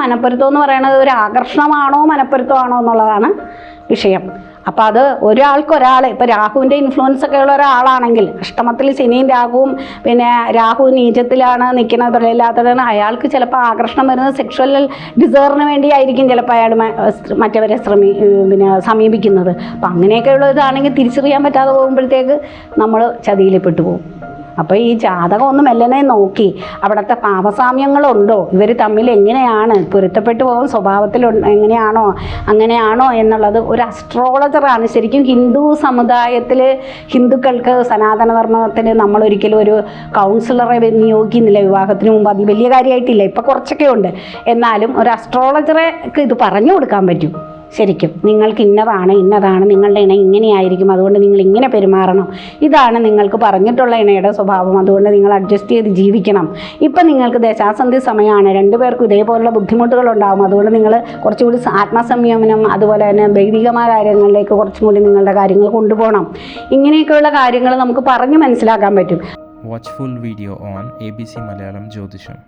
മനപ്പൊരുത്തം എന്ന് പറയുന്നത് ഒരു ആകർഷണമാണോ മനപ്പൊരുത്തമാണോ എന്നുള്ളതാണ് വിഷയം. അപ്പം അത് ഒരാൾക്ക് ഒരാൾ ഇപ്പോൾ രാഹുവിന്റെ ഇൻഫ്ലുവൻസ് ഒക്കെ ഉള്ള ഒരാളാണെങ്കിൽ അഷ്ടമത്തിൽ ശനിയും രാഹുവും പിന്നെ രാഹു നീചത്തിലാണ് നിൽക്കുന്നത് തൊഴിലില്ലാത്തതാണ് അയാൾക്ക് ചിലപ്പോൾ ആകർഷണം വരുന്നത് സെക്ഷൽ ഡിസേറിന് വേണ്ടിയായിരിക്കും ചിലപ്പോൾ അയാൾ മറ്റവരെ ശ്രമി പിന്നെ സമീപിക്കുന്നത്. അപ്പം അങ്ങനെയൊക്കെയുള്ള ഇതാണെങ്കിൽ തിരിച്ചറിയാൻ പറ്റാതെ പോകുമ്പോഴത്തേക്ക് നമ്മൾ ചതിയിൽ പെട്ടുപോകും അപ്പോൾ ഈ ജാതകം ഒന്ന് മെല്ലനെ നോക്കി. അവിടുത്തെ പാപസാമ്യങ്ങളുണ്ടോ? ഇവർ തമ്മിൽ എങ്ങനെയാണ്? പൊരുത്തപ്പെട്ടു പോകും സ്വഭാവത്തിൽ എങ്ങനെയാണോ? അങ്ങനെയാണോ എന്നുള്ളത് ഒരു അസ്ട്രോളജറാണ് ശരിക്കും ഹിന്ദു സമുദായത്തിൽ ഹിന്ദുക്കൾക്ക് സനാതന ധർമ്മത്തിന് നമ്മളൊരിക്കലും ഒരു കൗൺസിലറെ നിയോഗിക്കുന്നില്ല. വിവാഹത്തിന് മുമ്പ് അത് വലിയ കാര്യമായിട്ടില്ല. ഇപ്പം കുറച്ചൊക്കെ ഉണ്ട് എന്നാലും ഒരു അസ്ട്രോളജറെ ഇത് പറഞ്ഞു കൊടുക്കാൻ പറ്റും. ശരിക്കും നിങ്ങൾക്ക് ഇന്നതാണ് ഇന്നതാണ് നിങ്ങളുടെ ഇണ ഇങ്ങനെയായിരിക്കും അതുകൊണ്ട് നിങ്ങൾ ഇങ്ങനെ പെരുമാറണം. ഇതാണ് നിങ്ങൾക്ക് പറഞ്ഞിട്ടുള്ള ഇണയുടെ സ്വഭാവം അതുകൊണ്ട് നിങ്ങൾ അഡ്ജസ്റ്റ് ചെയ്ത് ജീവിക്കണം. ഇപ്പം നിങ്ങൾക്ക് ദശാസന്ധി സമയമാണ് രണ്ടുപേർക്കും ഇതേപോലുള്ള ബുദ്ധിമുട്ടുകൾ ഉണ്ടാകും അതുകൊണ്ട് നിങ്ങൾ കുറച്ചുകൂടി ആത്മസംയമനം അതുപോലെ തന്നെ ദൈവികമായ കാര്യങ്ങളിലേക്ക് കുറച്ചും കൂടി നിങ്ങളുടെ കാര്യങ്ങൾ കൊണ്ടുപോകണം. ഇങ്ങനെയൊക്കെയുള്ള കാര്യങ്ങൾ നമുക്ക് പറഞ്ഞ് മനസ്സിലാക്കാൻ പറ്റും. Watchful video on A B C Malayalam Jyotisham.